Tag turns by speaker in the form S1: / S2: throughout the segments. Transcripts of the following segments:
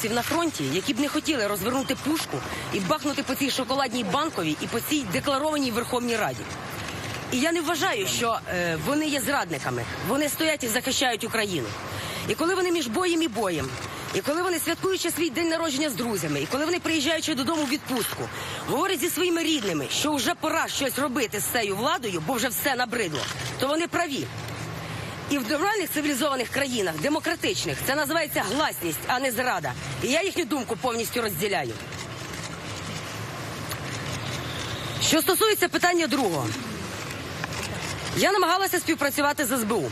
S1: хлопців на фронті, які б не хотіли розвернути пушку і бахнути по цій шоколадній банковій і по цій декларованій Верховній Раді. І я не вважаю, що е, вони є зрадниками. Вони стоять і захищають Україну. І коли вони між боєм і боєм, і коли вони святкуючи свій день народження з друзями, і коли вони приїжджаючи додому в відпустку, говорять зі своїми рідними, що вже пора щось робити з цією владою, бо вже все набридло, то вони праві. І в нормальних цивілізованих країнах, демократичних, це називається гласність, а не зрада. І я їхню думку повністю розділяю. Що стосується питання другого, я намагалася співпрацювати з СБУ.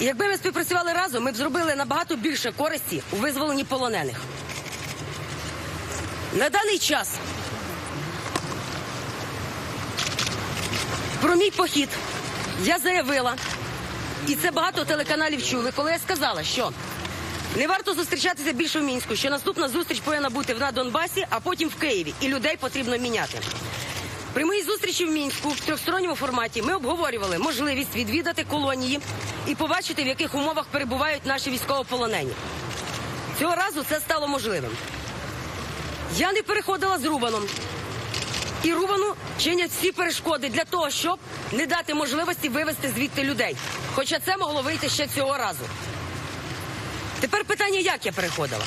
S1: І якби ми співпрацювали разом, ми б зробили набагато більше користі у визволенні полонених. На даний час про мій похід я заявила, і це багато телеканалів чули, коли я сказала, що не варто зустрічатися більше в мінську, що наступна зустріч повинна бути на Донбасі, а потім в Києві, і людей потрібно міняти. При моїй зустрічі в мінську в трьохсторонньому форматі ми обговорювали можливість відвідати колонії і побачити, в яких умовах перебувають наші військовополонені. Цього разу це стало можливим. Я не переходила з Рубаном. І Рубану чинять всі перешкоди для того, щоб не дати можливості вивезти звідти людей. Хоча це могло вийти ще цього разу. Тепер питання, як я переходила.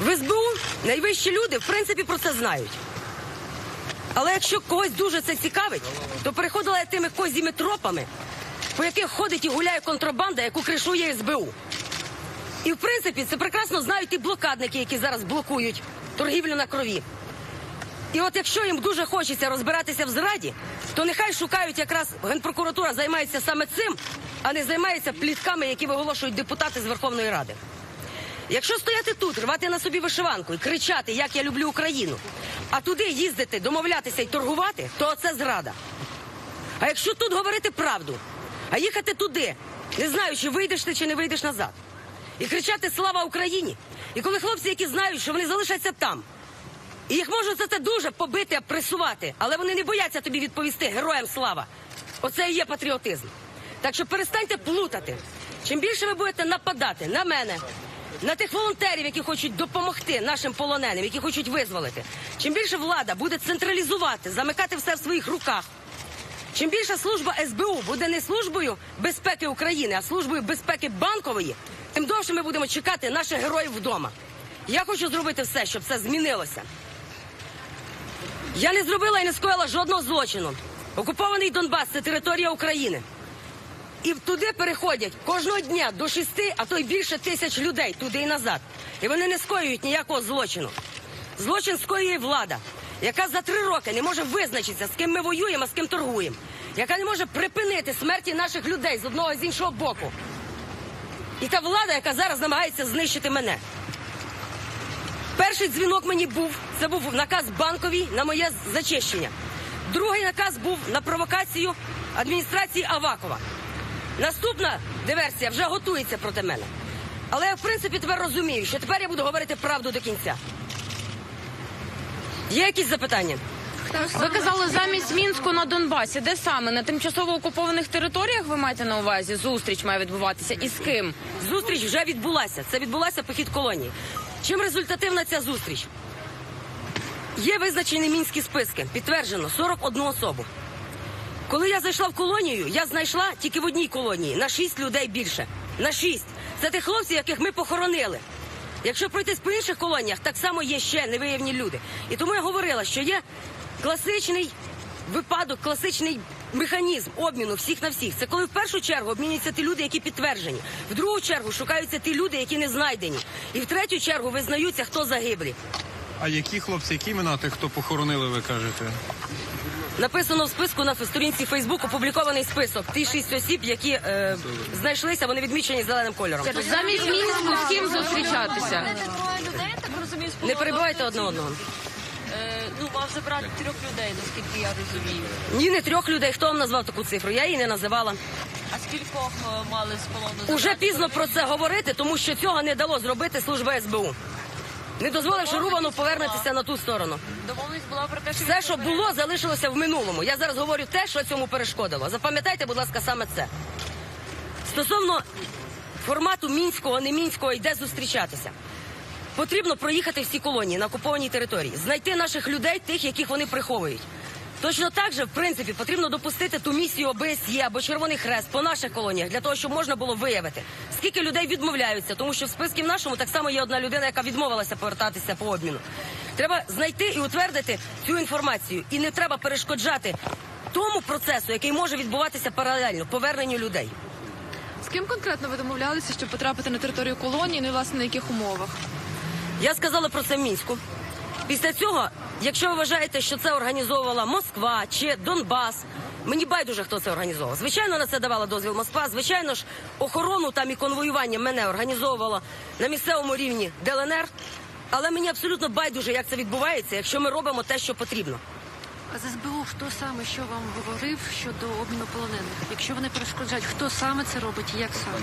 S1: В СБУ найвищі люди, в принципі, про це знають. Але якщо когось дуже це цікавить, то переходила я тими козіми тропами, по яких ходить і гуляє контрабанда, яку кришує СБУ. І в принципі це прекрасно знають і блокадники, які зараз блокують торгівлю на крові. І от якщо їм дуже хочеться розбиратися в зраді, то нехай шукають якраз генпрокуратура займається саме цим, а не займається плітками, які виголошують депутати з Верховної Ради. Якщо стояти тут, рвати на собі вишиванку і кричати, як я люблю Україну, а туди їздити, домовлятися і торгувати, то це зрада. А якщо тут говорити правду, а їхати туди, не знаючи, вийдеш ти чи не вийдеш назад, і кричати Слава Україні! І коли хлопці, які знають, що вони залишаться там, їх можуть за це дуже побити, пресувати, але вони не бояться тобі відповісти героям слава. Оце і є патріотизм. Так що перестаньте плутати. Чим більше ви будете нападати на мене, на тих волонтерів, які хочуть допомогти нашим полоненим, які хочуть визволити, чим більше влада буде централізувати, замикати все в своїх руках. Чим більше служба СБУ буде не службою безпеки України, а службою безпеки банкової, тим довше ми будемо чекати наших героїв вдома. Я хочу зробити все, щоб це змінилося. Я не зробила і не скоїла жодного злочину. Окупований Донбас це територія України. І туди переходять кожного дня до шести, а то й більше тисяч людей туди і назад. І вони не скоюють ніякого злочину. Злочин скоює влада, яка за три роки не може визначитися, з ким ми воюємо, а з ким торгуємо, яка не може припинити смерті наших людей з одного з іншого боку. І та влада, яка зараз намагається знищити мене. Перший дзвінок мені був це був наказ банковій на моє зачищення. Другий наказ був на провокацію адміністрації Авакова. Наступна диверсія вже готується проти мене. Але я в принципі тепер розумію, що тепер я буду говорити правду до кінця. Є якісь запитання?
S2: Ви казали замість мінську на Донбасі. Де саме на тимчасово окупованих територіях ви маєте на увазі? Зустріч має відбуватися і з ким?
S1: Зустріч вже відбулася. Це відбулася похід колонії. Чим результативна ця зустріч? Є визначені мінські списки. Підтверджено 41 особу. Коли я зайшла в колонію, я знайшла тільки в одній колонії на 6 людей більше. На 6. Це тих хлопців, яких ми похоронили. Якщо пройтись по інших колоніях, так само є ще невиявні люди. І тому я говорила, що є класичний випадок, класичний механізм обміну всіх на всіх. Це коли в першу чергу обмінюються ті люди, які підтверджені. В другу чергу шукаються ті люди, які не знайдені. І в третю чергу визнаються, хто загиблі.
S3: А які хлопці, які імена тих, хто похоронили, ви кажете?
S1: Написано в списку на сторінці Фейсбук опублікований список. Ті шість осіб, які е, знайшлися, вони відмічені зеленим кольором.
S2: Замість мінську з ким зустрічатися?
S1: Не
S4: полону.
S1: перебивайте одне одного.
S4: Ну, мав забрати трьох людей, наскільки я розумію.
S1: Ні, не трьох людей. Хто вам назвав таку цифру? Я її не називала.
S4: А скількох е, мали з полону забрати?
S1: Уже пізно про це говорити, тому що цього не дало зробити служба СБУ. Не дозволивши Рубану повернутися на ту сторону.
S4: Домовленість була про те, що
S1: Все,
S4: він
S1: що
S4: забере.
S1: було, залишилося в минулому. Я зараз говорю те, що цьому перешкодило. Запам'ятайте, будь ласка, саме це. Стосовно формату мінського, не мінського йде зустрічатися. Потрібно проїхати всі колонії на окупованій території, знайти наших людей, тих, яких вони приховують. Точно так же, в принципі, потрібно допустити ту місію ОБСЄ або Червоний Хрест по наших колоніях для того, щоб можна було виявити, скільки людей відмовляються, тому що в списку в нашому так само є одна людина, яка відмовилася повертатися по обміну. Треба знайти і утвердити цю інформацію, і не треба перешкоджати тому процесу, який може відбуватися паралельно поверненню людей.
S5: З ким конкретно ви домовлялися, щоб потрапити на територію колонії, ну і власне на яких умовах?
S1: Я сказала про це в мінську. Після цього, якщо ви вважаєте, що це організовувала Москва чи Донбас, мені байдуже, хто це організовував. Звичайно, на це давала дозвіл Москва. Звичайно ж, охорону там і конвоювання мене організовувала на місцевому рівні ДЛНР. Але мені абсолютно байдуже, як це відбувається, якщо ми робимо те, що потрібно.
S6: А з СБУ хто саме що вам говорив щодо обміну полонених? Якщо вони перешкоджають, хто саме це робить і як саме?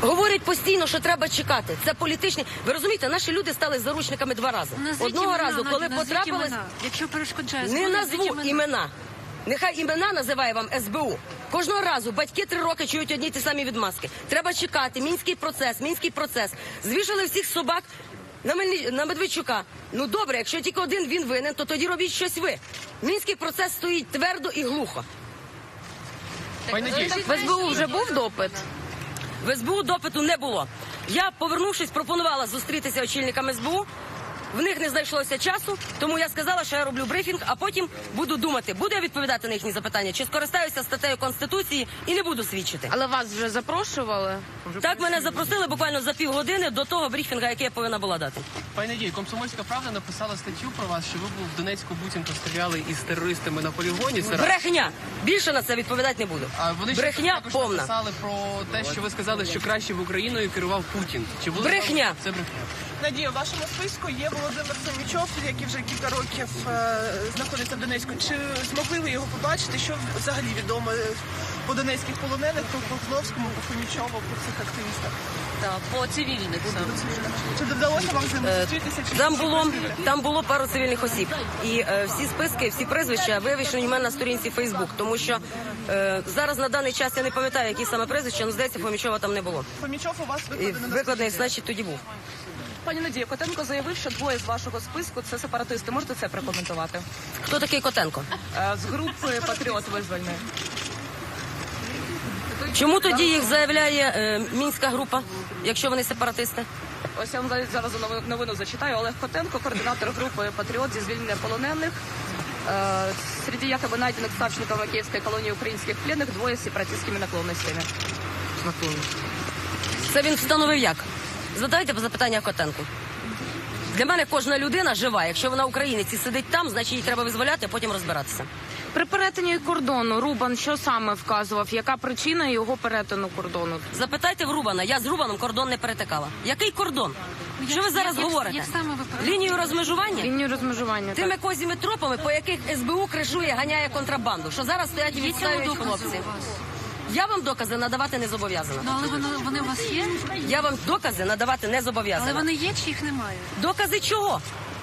S1: Говорять постійно, що треба чекати. Це політичні. Ви розумієте, наші люди стали заручниками два рази.
S6: Назвіть
S1: Одного
S6: імена,
S1: разу,
S6: Надя,
S1: коли
S6: назвіть
S1: потрапили.
S6: імена. Якщо перешкоджає,
S1: Не назву імена. Нехай імена називає вам СБУ. Кожного разу батьки три роки чують одні й ті самі відмазки. Треба чекати. Мінський процес, мінський процес. Звішали всіх собак на, Мельні... на Медведчука. Ну добре, якщо тільки один він винен, то тоді робіть щось ви. Мінський процес стоїть твердо і глухо.
S2: В СБУ вже був допит.
S1: В СБУ допиту не було. Я, повернувшись, пропонувала зустрітися очільникам СБУ. В них не знайшлося часу, тому я сказала, що я роблю брифінг, а потім буду думати, буду я відповідати на їхні запитання, чи скористаюся статтею конституції і не буду свідчити.
S2: Але вас вже запрошували.
S1: Так мене запросили буквально за півгодини до того брифінга, який я повинна була дати.
S7: Пані Надії, комсомольська правда написала статтю про вас, що ви був в Донецьку буцімто стріляли із терористами на полігоні. Це.
S1: Брехня. Більше на це відповідати не буду.
S7: А вони
S1: Брехня
S7: також
S1: повна.
S7: написали про те, що ви сказали, що краще в Україною керував Путін. Чи були
S1: Брехня.
S7: вам- Це брехня.
S8: Надія, у вашому списку є Володимир Семічов, який вже кілька років е, знаходиться в Донецьку. Чи змогли ви його побачити? Що взагалі відомо е, по донецьких полонених, по Кохновському, по Хомічову, по цих активістах?
S4: Так, по цивільних саме.
S8: Чи вдалося вам з ними зустрітися? Чи
S1: Е, Там було там було пару цивільних осіб, і е, всі списки, всі прізвища вивішені у мене на сторінці Фейсбук, тому що е, зараз на даний час я не пам'ятаю, які саме прізвища, але здається, Фомічова там не було.
S8: Хомічов у вас на
S1: викладений, значить, тоді був.
S9: Пані Надія, Котенко заявив, що двоє з вашого списку це сепаратисти. Можете це прокоментувати?
S1: Хто такий Котенко?
S9: Е, З групи Патріот визвольної.
S1: Чому тоді їх заявляє е, мінська група, якщо вони сепаратисти?
S9: Ось я вам зараз- зараз новину- новину зачитаю. Олег Котенко, координатор групи Патріот зі звільнення полонених. Е, Среди якобы найденных ставщиков Киевской колонии украинских пленных двое с сепаратистскими наклонностями.
S1: Це він встановив як? Задайте запитання Котенку. Для мене кожна людина жива. Якщо вона українець і сидить там, значить її треба визволяти, а потім розбиратися.
S2: При перетині кордону Рубан що саме вказував? Яка причина його перетину кордону?
S1: Запитайте в Рубана. Я з Рубаном кордон не перетикала. Який кордон? Що ви зараз
S6: як-
S1: говорите?
S6: як саме ви?
S1: Лінію розмежування?
S2: Лінію розмежування.
S1: Тими
S2: Так.
S1: козіми тропами, по яких СБУ кришує, ганяє контрабанду. Що зараз стоять і відстаюють хлопці. Я вам докази надавати не зобов'язана.
S6: Ну але вони, вони у вас є?
S1: Я вам докази надавати не
S6: Але
S1: зобов'язана.
S6: вони є чи їх немає?
S1: Докази чого?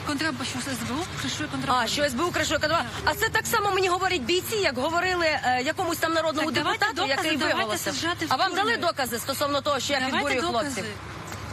S6: Контраба, що СБУ кришує контрабанду.
S1: А що СБУ кришує контрабанду? А це так само мені говорять бійці, як говорили е, якомусь там народному
S6: Так, давайте
S1: депутату,
S6: докази,
S1: який
S6: давайте
S1: виголосив.
S6: саджати в
S1: А вам
S6: тюрми.
S1: дали докази стосовно того, що я
S6: Давайте
S1: підбурюю
S6: докази.
S1: хлопців?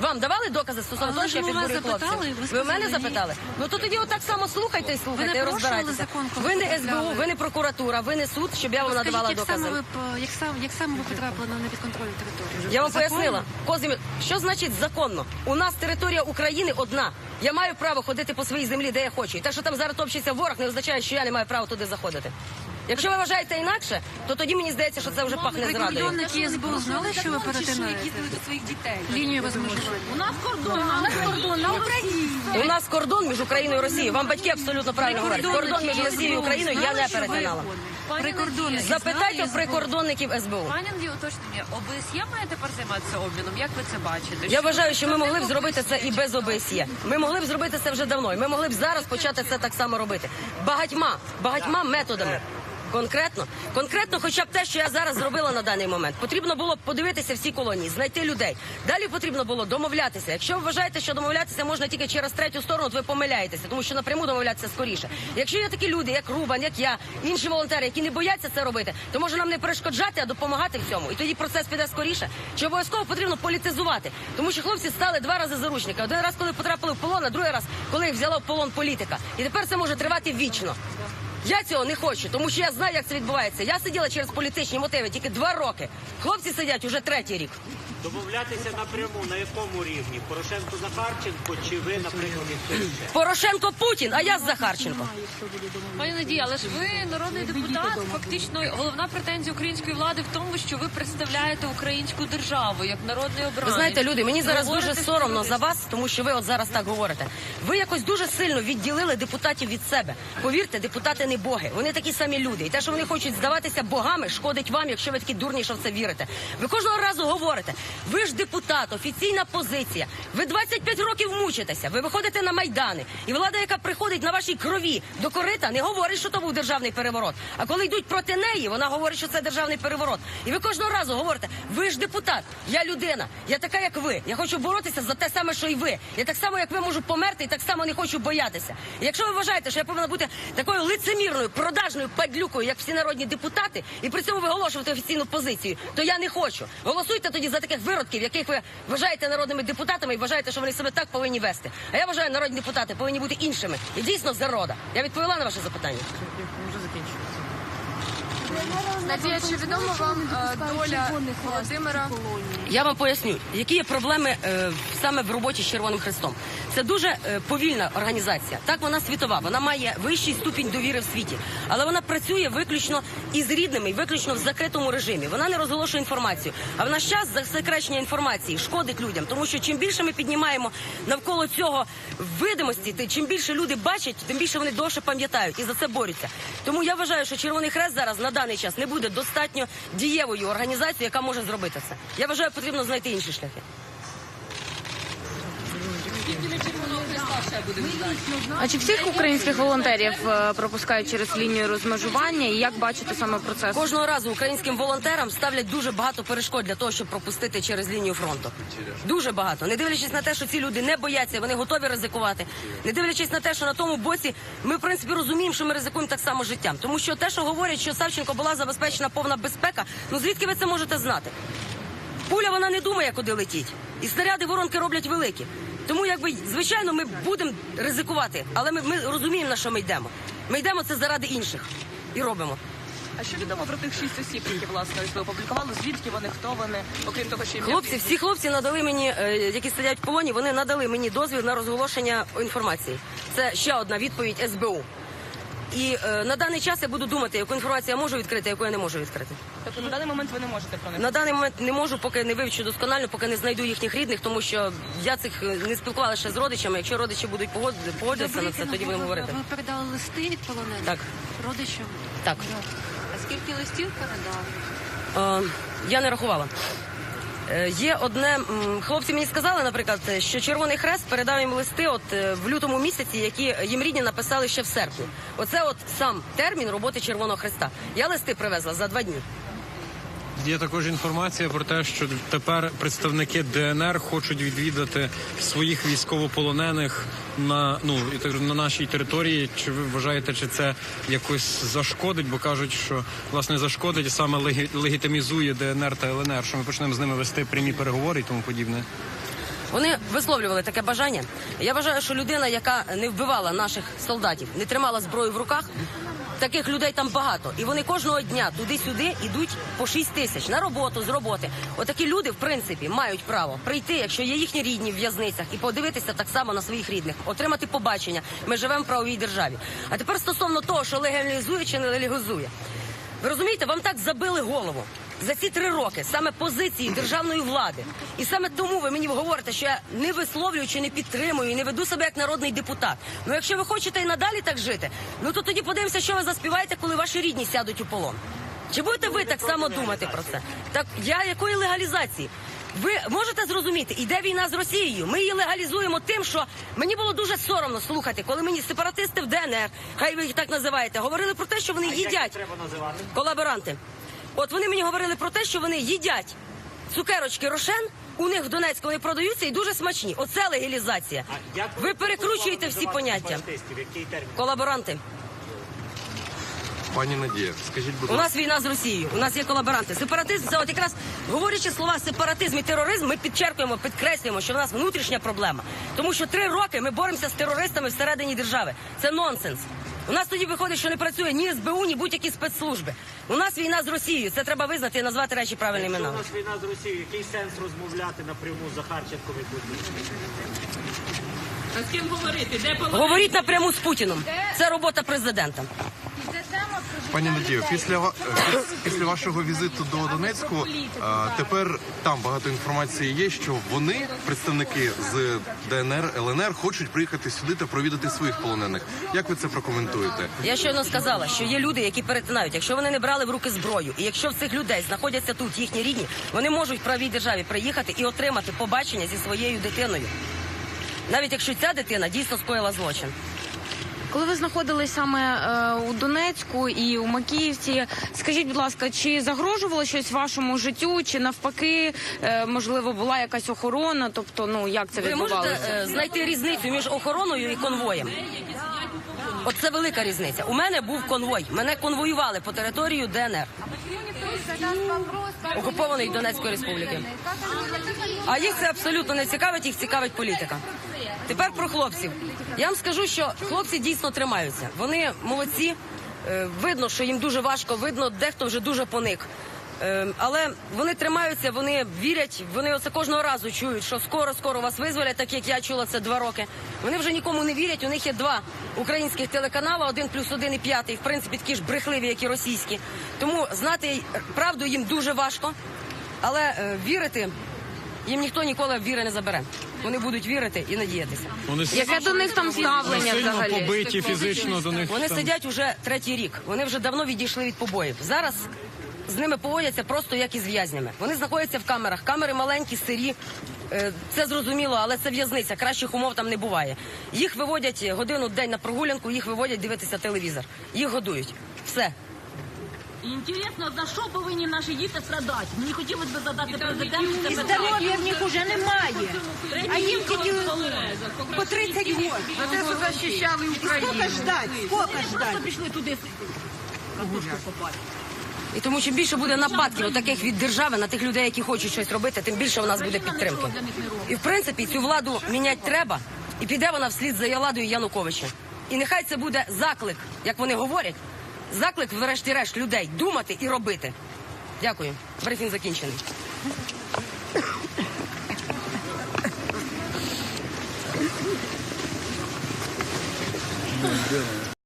S1: Вам давали докази стосовно того, що я
S6: вас
S1: підбурюю хлопців?
S6: ви
S1: в мене запитали? Ну то тоді отак само слухайте і слухайте, і розбирайтеся. Ви не? СБУ, ви не прокуратура, ви не суд, щоб я вам надавала докази.
S6: саме як сам як саме ви потрапили на непідконтрольну територію?
S1: Я вам пояснила. Козимі, що значить законно? У нас територія України одна. Я маю право ходити по своїй землі, де я хочу. І те, що там зараз топчеться ворог, не означає, що я не маю права туди заходити. Якщо ви вважаєте інакше, то тоді мені здається, що це вже пахне зрадою.
S6: Прикордонники СБУ знали, що ви перетинаєте? Лінію розмежування.
S1: У нас кордон кордон на Україну. У нас кордон між Україною і Росією. Вам батьки абсолютно правильно говорять. Кордон між Росією і Україною я не перетинала.
S6: Прикордонники
S1: Запитайте прикордонників СБУ.
S4: Пані Андрій, уточнення, ОБСЄ має тепер займатися обміном? Як ви це бачите?
S1: Я вважаю, що ми могли б зробити це і без ОБСЄ. Ми могли б зробити це вже давно. і Ми могли б зараз почати це так само робити. Багатьма, багатьма методами. Конкретно, конкретно, хоча б те, що я зараз зробила на даний момент, потрібно було подивитися всі колонії, знайти людей. Далі потрібно було домовлятися. Якщо ви вважаєте, що домовлятися можна тільки через третю сторону, то ви помиляєтеся, тому що напряму домовлятися скоріше. Якщо є такі люди, як Рубан, як я, інші волонтери, які не бояться це робити, то може нам не перешкоджати, а допомагати в цьому. І тоді процес піде скоріше. Чи обов'язково потрібно політизувати? Тому що хлопці стали два рази заручника. Один раз, коли потрапили в полон, а другий раз, коли їх взяла в полон політика. І тепер це може тривати вічно. Я цього не хочу, тому що я знаю, як це відбувається. Я сиділа через політичні мотиви тільки два роки. Хлопці сидять уже третій рік.
S10: Домовлятися напряму на якому рівні? Порошенко Захарченко чи ви, наприклад, і?
S1: Порошенко Путін, а я Захарченко.
S6: Пані Надія, але ж ви народний депутат. Фактично, головна претензія української влади в тому, що ви представляєте українську державу як народний обранець.
S1: Ви знаєте, люди, мені зараз дуже соромно за вас, тому що ви от зараз так говорите. Ви якось дуже сильно відділили депутатів від себе. Повірте, депутати не боги. Вони такі самі люди. І те, що вони хочуть здаватися богами, шкодить вам, якщо ви такі дурні, що в це вірите. Ви кожного разу говорите. Ви ж депутат, офіційна позиція. Ви 25 років мучитеся. Ви виходите на майдани, і влада, яка приходить на вашій крові до корита, не говорить, що то був державний переворот. А коли йдуть проти неї, вона говорить, що це державний переворот. І ви кожного разу говорите: ви ж депутат, я людина, я така, як ви. Я хочу боротися за те саме, що і ви. Я так само, як ви можу померти, і так само не хочу боятися. І якщо ви вважаєте, що я повинна бути такою лицемірною, продажною падлюкою, як всі народні депутати, і при цьому виголошувати офіційну позицію, то я не хочу. Голосуйте тоді за таких виродків, яких ви вважаєте народними депутатами і вважаєте, що вони себе так повинні вести. А я вважаю, народні депутати повинні бути іншими. І дійсно зарода. Я відповіла на ваше запитання.
S5: Надія, чи відома вам е, доля Володимира?
S1: Я вам поясню, які є проблеми е, саме в роботі з Червоним Хрестом. Це дуже е, повільна організація. Так вона світова, вона має вищий ступінь довіри в світі, але вона працює виключно із рідними, і виключно в закритому режимі. Вона не розголошує інформацію. А в наш час засекречення інформації шкодить людям, тому що чим більше ми піднімаємо навколо цього видимості, чим більше люди бачать, тим більше вони довше пам'ятають і за це борються. Тому я вважаю, що Червоний Хрест зараз на даний час не буде достатньо дієвою організацією, яка може зробити це. Я вважаю, потрібно знайти інші шляхи.
S2: А чи всіх українських волонтерів е, пропускають через лінію розмежування? І як бачите саме процес?
S1: Кожного разу українським волонтерам ставлять дуже багато перешкод для того, щоб пропустити через лінію фронту. Дуже багато. Не дивлячись на те, що ці люди не бояться, вони готові ризикувати. Не дивлячись на те, що на тому боці ми в принципі розуміємо, що ми ризикуємо так само життям. Тому що те, що говорять, що Савченко була забезпечена повна безпека, ну звідки ви це можете знати? Пуля вона не думає, куди летіть. І снаряди воронки роблять великі. Тому, якби, звичайно, ми будемо ризикувати, але ми, ми розуміємо, на що ми йдемо. Ми йдемо це заради інших і робимо.
S9: А що відомо про тих шість осіб, які власне ви опублікували? Звідки вони, хто вони? Окрім того, що
S1: Хлопці, всі хлопці надали мені, е, які сидять в полоні, вони надали мені дозвіл на розголошення інформації. Це ще одна відповідь СБУ. І е, на даний час я буду думати, яку інформацію я можу відкрити, яку я не можу відкрити.
S9: Тобто на даний момент ви не можете про них.
S1: На даний момент не можу, поки не вивчу досконально, поки не знайду їхніх рідних, тому що я цих е, не спілкувалася ще з родичами. Якщо родичі будуть погод- погодитися на це, тоді будемо говорити.
S6: Ви передали листи від полонених
S1: Так.
S6: родичам?
S1: Так.
S6: А скільки листів передали?
S1: Е, я не рахувала. Е, Є одне хлопці мені сказали, наприклад, що Червоний Хрест передав їм листи, от е, в лютому місяці, які їм рідні написали ще в серпні. Оце от сам термін роботи Червоного Хреста. Я листи привезла за два дні.
S3: Є також інформація про те, що тепер представники ДНР хочуть відвідати своїх військовополонених на ну і на нашій території. Чи ви вважаєте, чи це якось зашкодить? Бо кажуть, що власне зашкодить саме легі- легітимізує ДНР та ЛНР, що ми почнемо з ними вести прямі переговори і тому подібне.
S1: Вони висловлювали таке бажання. Я вважаю, що людина, яка не вбивала наших солдатів, не тримала зброю в руках. Таких людей там багато, і вони кожного дня туди-сюди йдуть по 6 тисяч на роботу з роботи. Отакі люди, в принципі, мають право прийти, якщо є їхні рідні в в'язницях, і подивитися так само на своїх рідних, отримати побачення. Ми живемо в правовій державі. А тепер стосовно того, що легалізує чи не легалізує. Ви розумієте, вам так забили голову за ці три роки саме позиції державної влади. І саме тому ви мені говорите, що я не висловлюю чи не підтримую і не веду себе як народний депутат. Ну якщо ви хочете і надалі так жити, ну то тоді подивимося, що ви заспіваєте, коли ваші рідні сядуть у полон. Чи будете ви так само думати про це? Так я якої легалізації? Ви можете зрозуміти, іде війна з Росією. Ми її легалізуємо тим, що мені було дуже соромно слухати, коли мені сепаратисти в ДНР, хай ви їх так називаєте, говорили про те, що вони їдять колаборанти. От вони мені говорили про те, що вони їдять цукерочки Рошен. У них в Донецьку вони продаються і дуже смачні. Оце легалізація. Ви перекручуєте всі поняття. Колаборанти.
S11: Пані Надія, скажіть, будь ласка.
S1: У нас війна з Росією. У нас є колаборанти. Сепаратизм це от якраз говорячи слова сепаратизм і тероризм, ми підчеркуємо, підкреслюємо, що в нас внутрішня проблема. Тому що три роки ми боремося з терористами всередині держави. Це нонсенс. У нас тоді виходить, що не працює ні СБУ, ні будь-які спецслужби. У нас війна з Росією. Це треба визнати і назвати речі правильними
S10: Якщо у нас війна з Росією, який сенс розмовляти напряму з Захарченком і Путіним?
S1: Говоріть напряму з Путіном. Це робота президента.
S11: Пані Надію, після е, піс- після вашого візиту до Донецьку е, тепер там багато інформації є, що вони, представники з ДНР, ЛНР, хочуть приїхати сюди та провідати своїх полонених. Як ви це прокоментуєте?
S1: Я щойно сказала, що є люди, які перетинають. Якщо вони не брали в руки зброю, і якщо в цих людей знаходяться тут їхні рідні, вони можуть правій державі приїхати і отримати побачення зі своєю дитиною. Навіть якщо ця дитина дійсно скоїла злочин.
S2: Коли ви знаходились саме е, у Донецьку і у Макіївці, скажіть, будь ласка, чи загрожувало щось вашому життю, чи навпаки, е, можливо, була якась охорона? Тобто, ну як це
S1: Ви можете е, знайти різницю між охороною і конвоєм? Оце велика різниця. У мене був конвой. Мене конвоювали по територію ДНР, окупованої Донецької республіки. А їх це абсолютно не цікавить, їх цікавить політика. Тепер про хлопців. Я вам скажу, що хлопці дійсно тримаються. Вони молодці. Е, Видно, що їм дуже важко, видно, дехто вже дуже поник. Е, Але вони тримаються, вони вірять, вони оце кожного разу чують, що скоро, скоро вас визволять, так як я чула це два роки. Вони вже нікому не вірять. У них є два українських телеканали, один плюс один і п'ятий, в принципі, такі ж брехливі, як і російські. Тому знати правду їм дуже важко, але е, вірити їм ніхто ніколи віри не забере. Вони будуть вірити і надіятися.
S3: Вони
S2: Яке до них там ставлення
S3: сильно
S2: взагалі?
S3: побиті фізично до них.
S1: Вони
S3: там.
S1: сидять уже третій рік. Вони вже давно відійшли від побоїв. Зараз з ними поводяться просто як із в'язнями. Вони знаходяться в камерах. Камери маленькі, сирі. Е, Це зрозуміло, але це в'язниця. Кращих умов там не буває. Їх виводять годину в день на прогулянку, їх виводять дивитися телевізор. Їх годують. Все.
S12: Інтересно, за що повинні наші діти страдати? Мені хотілося б задати президенту питання.
S13: Здоров'я в них уже немає. А їм тільки по 30 років.
S12: За те, що захищали Україну.
S13: Скільки ждать? Скільки ждать?
S12: пішли туди картошку копати.
S1: І тому чим більше буде нападків таких від держави на тих людей, які хочуть щось робити, тим більше у нас буде підтримки. І в принципі цю владу міняти треба, і піде вона вслід за Яладою Януковича. І нехай це буде заклик, як вони говорять, заклик, врешті-решт, людей думати і робити. Дякую. Брифінг закінчений.
S14: Людина.